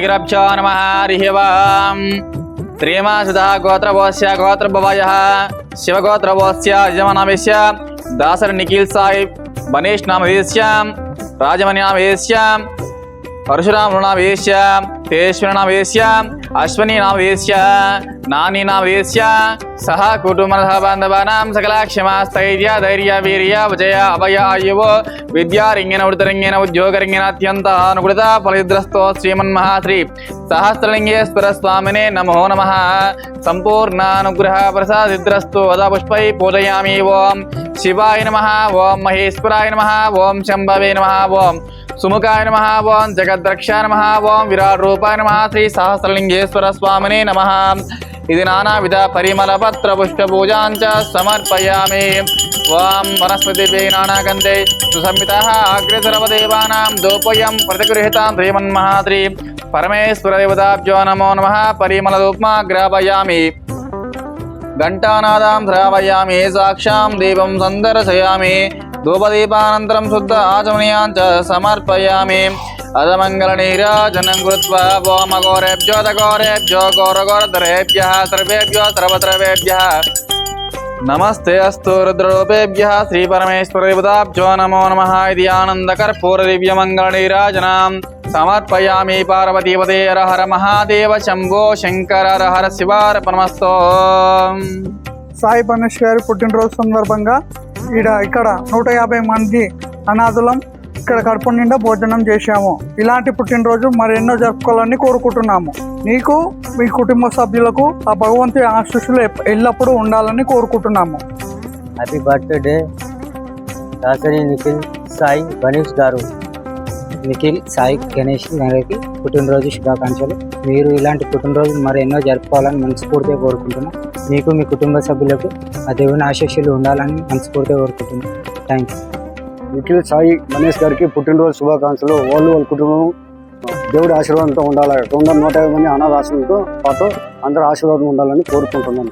श्रीगुरभ्यो नमः, हरिः वाम् त्रिमासुतः गोत्रभोस्य गोत्रभवयः शिवगोत्रभोस्य यजमनामेश्य दासर निखिल साहिब बनेश नाम राजमनियामेश्य నామవేశ్య పరశురాముడు నామవేశ్య తేశ్వర నామవేశ్య అశ్వని నామవేశ్య నాని నామవేశ్య సహ కుటుంబ బాంధవానాం సకల క్షమాస్థైర్య ధైర్య వీర్య విజయ అభయ ఆయువు విద్యారింగిన ఉడతరింగిన ఉద్యోగరింగిన అత్యంత అనుకూలత ఫలిద్రస్తో శ్రీమన్మహాశ్రీ సహస్రలింగేశ్వర స్వామినే నమో నమ. సంపూర్ణానుగ్రహ ప్రసాదిద్రస్తు వద పుష్పై పూజయామి ఓం. శివాయ నమ ఓం మహేశ్వరాయ నమ ఓం శంభవే నమ ఓం. సుముఖాయ నమ ఓం జగద్రక్ష నమ ఓం విరాట్ రూపాయ నమ శ్రీ సహస్రలింగేశ్వర స్వామిని నమ ఇది నానావిధ పరిమళ పత్ర పుష్ప పూజాంచ సమర్పయామి ఓం వనస్పతి నానాగంధే సుసంహిత అగ్రసర్వదేవానాం దోపయం ప్రతిగృహితాం శ్రీమన్మహాద్రి పరమేశ్వర దేవతాభ్యో నమో నమ పరిమళ రూపమా గ్రాపయామి घंटानादां श्रावयामि, साक्षां देवं सन्दर्शयामि, धूपदीपानन्तरं शुद्ध आचमनीयान् च समर्पयामि। अधमङ्गलनीराजनं कृत्वा वोमघोरेभ्यो घोरघोरधरेभ्यः, सर्वेभ्यो सर्वद्रवेभ्यः नमस्ते अस्तु रुद्ररूपेभ्यः श्रीपरमेश्वरदेवताभ्यो नमो नमः इति आनन्दकर्पूरदिव्यमङ्गलनीराजनां సమర్పయామి పార్వతీపదే హర హర మహాదేవ శంభో శంకర హర హర శివార్పణమస్తో సాయి పరమేశ్ గారి పుట్టినరోజు సందర్భంగా ఈడ ఇక్కడ నూట యాభై మంది అనాథులం ఇక్కడ కడుపు నిండా భోజనం చేశాము. ఇలాంటి పుట్టినరోజు మరెన్నో జరుపుకోవాలని కోరుకుంటున్నాము. నీకు మీ కుటుంబ సభ్యులకు ఆ భగవంతుడి ఆశీస్సులు ఎల్లప్పుడూ ఉండాలని కోరుకుంటున్నాము. Happy birthday Dasari Nikhil Sai Ganesh garu. Nikhil Sai Ganesh గారికి పుట్టినరోజు శుభాకాంక్షలు. మీరు ఇలాంటి పుట్టినరోజు మరి ఎన్నో జరుపుకోవాలని మనస్ఫూర్తిగా కోరుకుంటున్నాం. మీకు మీ కుటుంబ సభ్యులకు ఆ దేవుని ఆశీస్సులు ఉండాలని మనస్ఫూర్తిగా కోరుకుంటున్నాం. థ్యాంక్ యూ నిఖిల్ సాయి గణేష్ గారికి పుట్టినరోజు శుభాకాంక్షలు. వాళ్ళు వాళ్ళ కుటుంబం దేవుడి ఆశీర్వాదంతో ఉండాలి. రెండు వందల నూట యాభై మంది అనాథ ఆశ్రమంతో పాటు అందరూ ఆశీర్వాదం ఉండాలని కోరుకుంటున్నాను